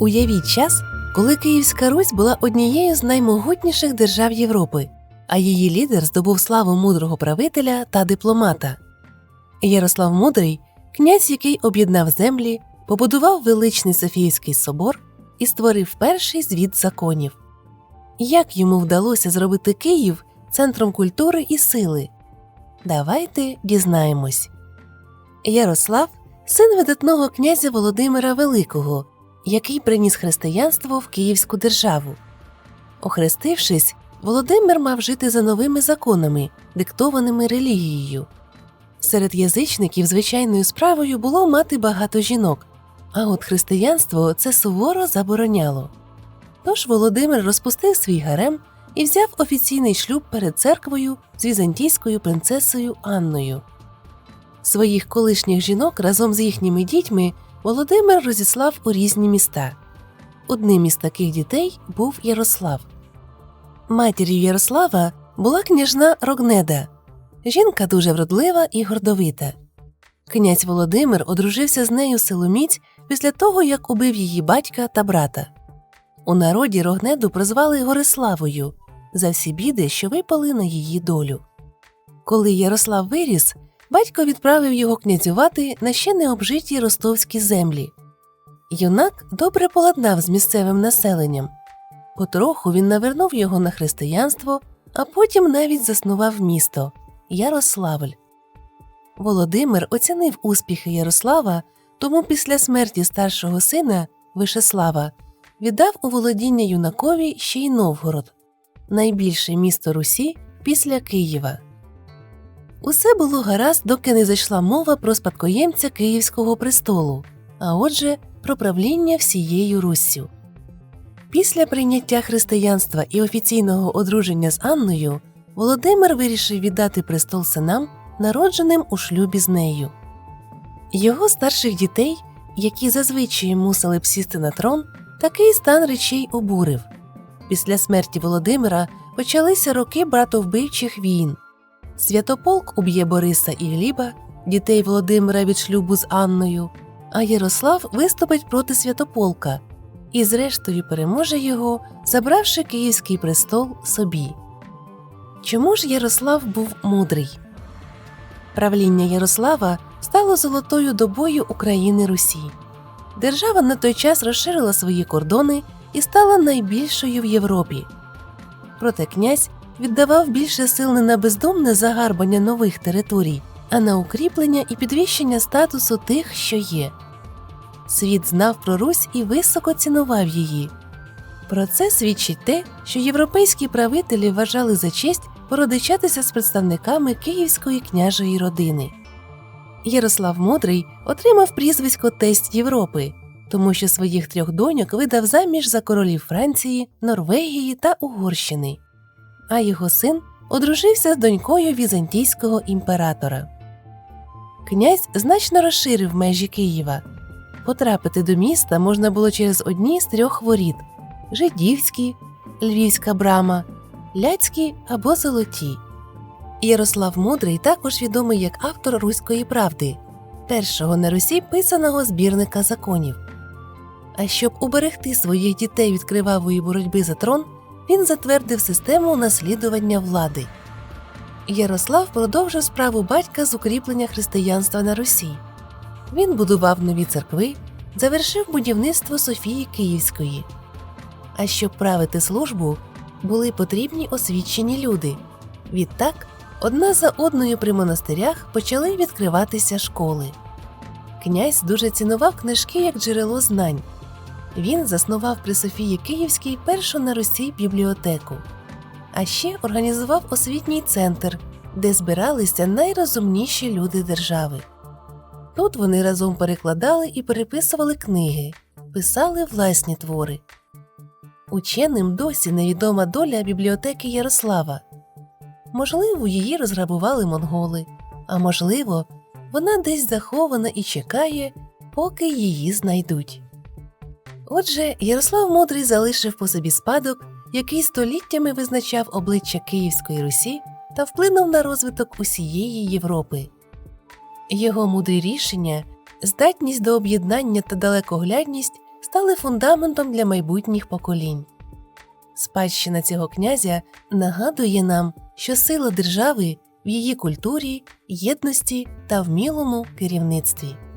Уявіть час, коли Київська Русь була однією з наймогутніших держав Європи, а її лідер здобув славу мудрого правителя та дипломата. Ярослав Мудрий, князь, який об'єднав землі, побудував величний Софіївський собор і створив перший звіт законів. Як йому вдалося зробити Київ центром культури і сили? Давайте дізнаємось. Ярослав син видатного князя Володимира Великого, який приніс християнство в Київську державу. Охрестившись, Володимир мав жити за новими законами, диктованими релігією. Серед язичників звичайною справою було мати багато жінок, а от християнство це суворо забороняло. Тож Володимир розпустив свій гарем і взяв офіційний шлюб перед церквою з візантійською принцесою Анною. Своїх колишніх жінок разом з їхніми дітьми Володимир розіслав у різні міста. Одним із таких дітей був Ярослав. Матір'ю Ярослава була княжна Рогнеда. Жінка дуже вродлива і гордовита. Князь Володимир одружився з нею силоміць після того, як убив її батька та брата. У народі Рогнеду прозвали Гориславою за всі біди, що випали на її долю. Коли Ярослав виріс, батько відправив його князювати на ще необжиті ростовські землі. Юнак добре поладнав з місцевим населенням. Потроху він навернув його на християнство, а потім навіть заснував місто Ярославль. Володимир оцінив успіхи Ярослава, тому після смерті старшого сина Вишеслава віддав у володіння юнакові ще й Новгород, найбільше місто Русі після Києва. Усе було гаразд, доки не зайшла мова про спадкоємця Київського престолу, а отже, про правління всією Руссю. Після прийняття християнства і офіційного одруження з Анною Володимир вирішив віддати престол синам, народженим у шлюбі з нею. Його старших дітей, які зазвичай мусили б сісти на трон, такий стан речей обурив. Після смерті Володимира почалися роки братовбивчих війн. Святополк уб'є Бориса і Гліба, дітей Володимира від шлюбу з Анною, а Ярослав виступить проти Святополка і, зрештою, переможе його, забравши Київський престол собі. Чому ж Ярослав був мудрий? Правління Ярослава стало золотою добою України Русі. Держава на той час розширила свої кордони і стала найбільшою в Європі. Проте князь віддавав більше сил не на бездумне загарбання нових територій, а на укріплення і підвищення статусу тих, що є. Світ знав про Русь і високо цінував її. Про це свідчить те, що європейські правителі вважали за честь породичатися з представниками київської княжої родини. Ярослав Мудрий отримав прізвисько Тесть Європи, тому що своїх трьох доньок видав заміж за королів Франції, Норвегії та Угорщини, а його син одружився з донькою візантійського імператора. Князь значно розширив межі Києва. Потрапити до міста можна було через одні з трьох воріт Жидівські, Львівська брама, Ляцькі або Золоті. Ярослав Мудрий також відомий як автор Руської правди, першого на Русі писаного збірника законів. А щоб уберегти своїх дітей від кривавої боротьби за трон, він затвердив систему наслідування влади. Ярослав продовжив справу батька з укріплення християнства на Русі. Він будував нові церкви, завершив будівництво Софії Київської. А щоб правити службу, були потрібні освічені люди. Відтак, одна за одною при монастирях почали відкриватися школи. Князь дуже цінував книжки як джерело знань. Він заснував при Софії Київській першу на Русі бібліотеку, а ще організував освітній центр, де збиралися найрозумніші люди держави. Тут вони разом перекладали і переписували книги, писали власні твори. Ученим досі невідома доля бібліотеки Ярослава. Можливо, її розграбували монголи, а можливо, вона десь захована і чекає, поки її знайдуть. Отже, Ярослав Мудрий залишив по собі спадок, який століттями визначав обличчя Київської Русі та вплинув на розвиток усієї Європи. Його мудрі рішення, здатність до об'єднання та далекоглядність стали фундаментом для майбутніх поколінь. Спадщина цього князя нагадує нам, що сила держави в її культурі, єдності та вмілому керівництві.